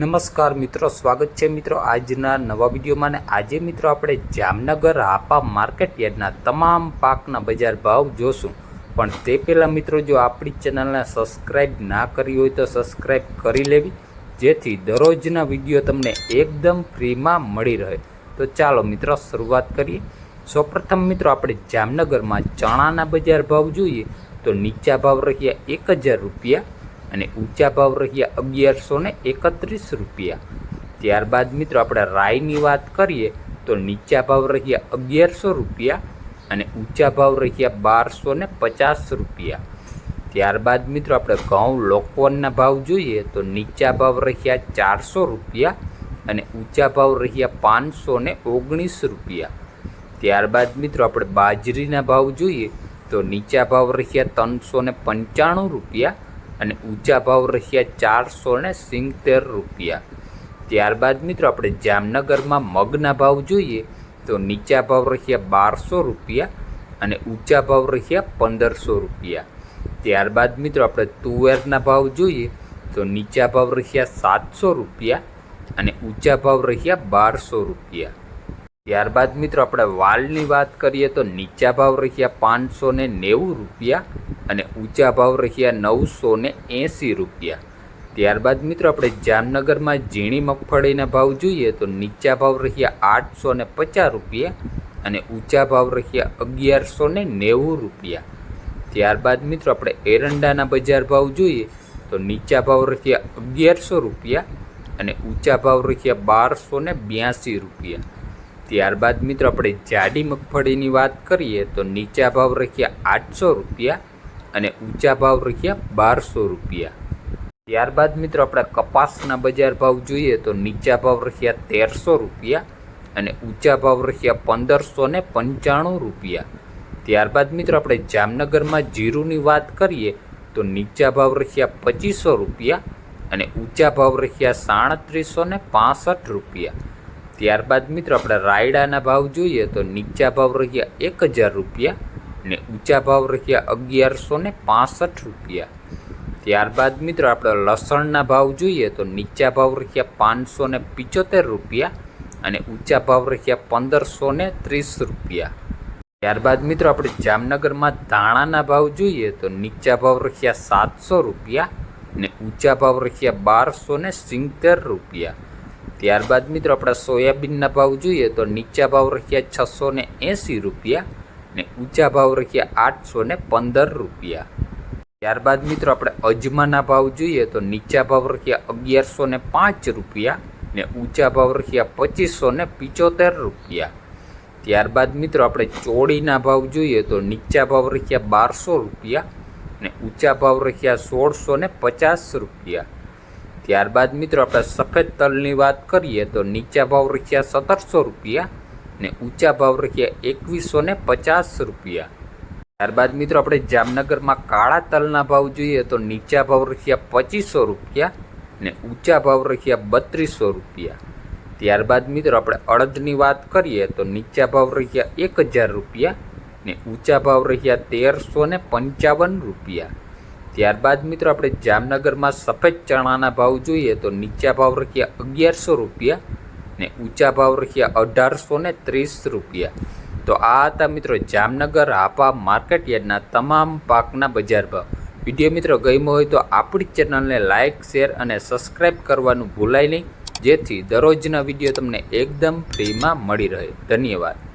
નમસ્કાર મિત્રો, સ્વાગત છે મિત્રો આજના નવા વિડીયોમાં ને આજે મિત્રો આપણે જામનગર હાપા માર્કેટ યાર્ડના તમામ પાકના બજાર ભાવ જોશું. પણ તે પહેલાં મિત્રો, જો આપણી ચેનલને સબસ્ક્રાઈબ ના કરી હોય તો સબસ્ક્રાઈબ કરી લેવી, જેથી દરરોજના વીડિયો તમને એકદમ ફ્રીમાં મળી રહે. તો ચાલો મિત્રો, શરૂઆત કરીએ. સૌપ્રથમ મિત્રો, આપણે જામનગરમાં ચણાના બજાર ભાવ જોઈએ. તો નીચા ભાવ રહ્યા એક હજાર રૂપિયા અને ઊંચા ભાવ રહ્યા અગિયારસો ને એકત્રીસ રૂપિયા. ત્યારબાદ મિત્રો આપણે રાઈની વાત કરીએ તો નીચા ભાવ રહ્યા અગિયારસો રૂપિયા અને ઊંચા ભાવ રહ્યા બારસો ને પચાસ રૂપિયા. ત્યારબાદ મિત્રો આપણે ઘઉં લોકવનના ભાવ જોઈએ તો નીચા ભાવ રહ્યા ચારસો રૂપિયા અને ઊંચા ભાવ રહ્યા પાંચસો ને ઓગણીસ રૂપિયા. ત્યારબાદ મિત્રો આપણે બાજરીના ભાવ જોઈએ તો નીચા ભાવ રહ્યા ત્રણસો ને પંચાણું રૂપિયા અને ઊંચા ભાવ રહ્યા ચારસો ને સિત્તેર રૂપિયા. ત્યારબાદ મિત્રો આપણે જામનગરમાં મગના ભાવ જોઈએ તો નીચા ભાવ રહ્યા બારસો રૂપિયા અને ઊંચા ભાવ રહ્યા પંદરસો રૂપિયા. ત્યારબાદ મિત્રો આપણે તુવેરના ભાવ જોઈએ તો નીચા ભાવ રહ્યા સાતસો રૂપિયા અને ઊંચા ભાવ રહ્યા બારસો રૂપિયા. ત્યારબાદ મિત્રો આપણે વાલની વાત કરીએ તો નીચા ભાવ રહ્યા પાંચસો ને નેવું રૂપિયા અને ઊંચા ભાવ રહ્યા નવસો ને એંસી રૂપિયા. ત્યારબાદ મિત્રો આપણે જામનગરમાં ઝીણી મગફળીના ભાવ જોઈએ તો નીચા ભાવ રહ્યા આઠસો ને પચાસ રૂપિયા અને ઊંચા ભાવ રહ્યા અગિયારસો ને નેવું રૂપિયા. ત્યારબાદ મિત્રો આપણે એરંડાના બજાર ભાવ જોઈએ તો નીચા ભાવ રહ્યા અગિયારસો રૂપિયા અને ઊંચા ભાવ રહ્યા બારસો ને બ્યાસી રૂપિયા. ત્યારબાદ મિત્રો આપણે જાડી મગફળીની વાત કરીએ તો નીચા ભાવ રહ્યા આઠસો રૂપિયા અને ઊંચા ભાવ રહ્યા બારસો રૂપિયા. ત્યારબાદ મિત્રો આપણે કપાસના બજાર ભાવ જોઈએ તો નીચા ભાવ રહ્યા તેરસો રૂપિયા અને ઊંચા ભાવ રહ્યા પંદરસો ને પંચાણું રૂપિયા. ત્યારબાદ મિત્રો આપણે જામનગરમાં જીરુની વાત કરીએ તો નીચા ભાવ રહ્યા પચીસો રૂપિયા અને ઊંચા ભાવ રહ્યા સાડત્રીસો ને પાસઠ રૂપિયા. ત્યારબાદ મિત્રો આપણે રાયડાના ભાવ જોઈએ તો નીચા ભાવ રહ્યા એક હજાર રૂપિયા અને ઊંચા ભાવ રહ્યા અગિયારસો ને પાસઠ રૂપિયા. ત્યારબાદ મિત્રો આપણે લસણના ભાવ જોઈએ તો નીચા ભાવ રહ્યા પાંચસો ને પિચોતેર રૂપિયા અને ઊંચા ભાવ રહ્યા પંદરસો ને ત્રીસ રૂપિયા. ત્યારબાદ મિત્રો આપણે જામનગરમાં ધાણાના ભાવ જોઈએ તો નીચા ભાવ રહ્યા સાતસો રૂપિયા ને ઊંચા ભાવ રહ્યા બારસો ને સિત્તેર રૂપિયા. ત્યારબાદ મિત્રો આપણા સોયાબીનના ભાવ જોઈએ તો નીચા ભાવ રહ્યા છસો ને એંસી રૂપિયા ને ઊંચા ભાવ રહ્યા આઠસો ને પંદર રૂપિયા. ત્યારબાદ મિત્રો આપણે અજમાના ભાવ જોઈએ તો નીચા ભાવ રખ્યા અગિયારસો ને પાંચ રૂપિયા ને ઊંચા ભાવ રહ્યા પચીસો ને પિચોતેર રૂપિયા. ત્યારબાદ મિત્રો આપણે ચોળીના ભાવ જોઈએ તો નીચા ભાવ રહ્યા બારસો રૂપિયા ને ઊંચા ભાવ રહ્યા સોળસો ને પચાસ રૂપિયા. ત્યારબાદ મિત્રો આપણે સફેદ તલની વાત કરીએ તો નીચા ભાવ રહ્યા સત્તરસો રૂપિયા ને ઊંચા ભાવ રહ્યા એકવીસો ને પચાસ રૂપિયા. ત્યારબાદ મિત્રો આપણે જામનગરમાં કાળા તલના ભાવ જોઈએ તો નીચા ભાવ રહ્યા પચીસો રૂપિયા ને ઊંચા ભાવ રહ્યા બત્રીસો રૂપિયા. ત્યારબાદ મિત્રો આપણે અડદની વાત કરીએ તો નીચા ભાવ રહ્યા એક હજાર રૂપિયા ને ઊંચા ભાવ રહ્યા તેરસો ને પંચાવન રૂપિયા. ત્યારબાદ મિત્રો આપણે જામનગરમાં સફેદ ચણાના ભાવ જોઈએ તો નીચા ભાવ રહ્યા અગિયારસો રૂપિયા ને ઊંચા ભાવ રહ્યા અઢારસો ને ત્રીસ રૂપિયા. તો આ હતા મિત્રો જામનગર હાપા માર્કેટ યાર્ડના તમામ પાકના બજાર ભાવ. વીડિયો મિત્રો ગમ્યો હોય તો આપણી ચેનલને લાઇક શેર અને સબસ્ક્રાઈબ કરવાનું ભૂલાય નહીં. જેથી દરરોજના વીડિયો તમને એકદમ ફ્રીમાં મળી રહે. ધન્યવાદ.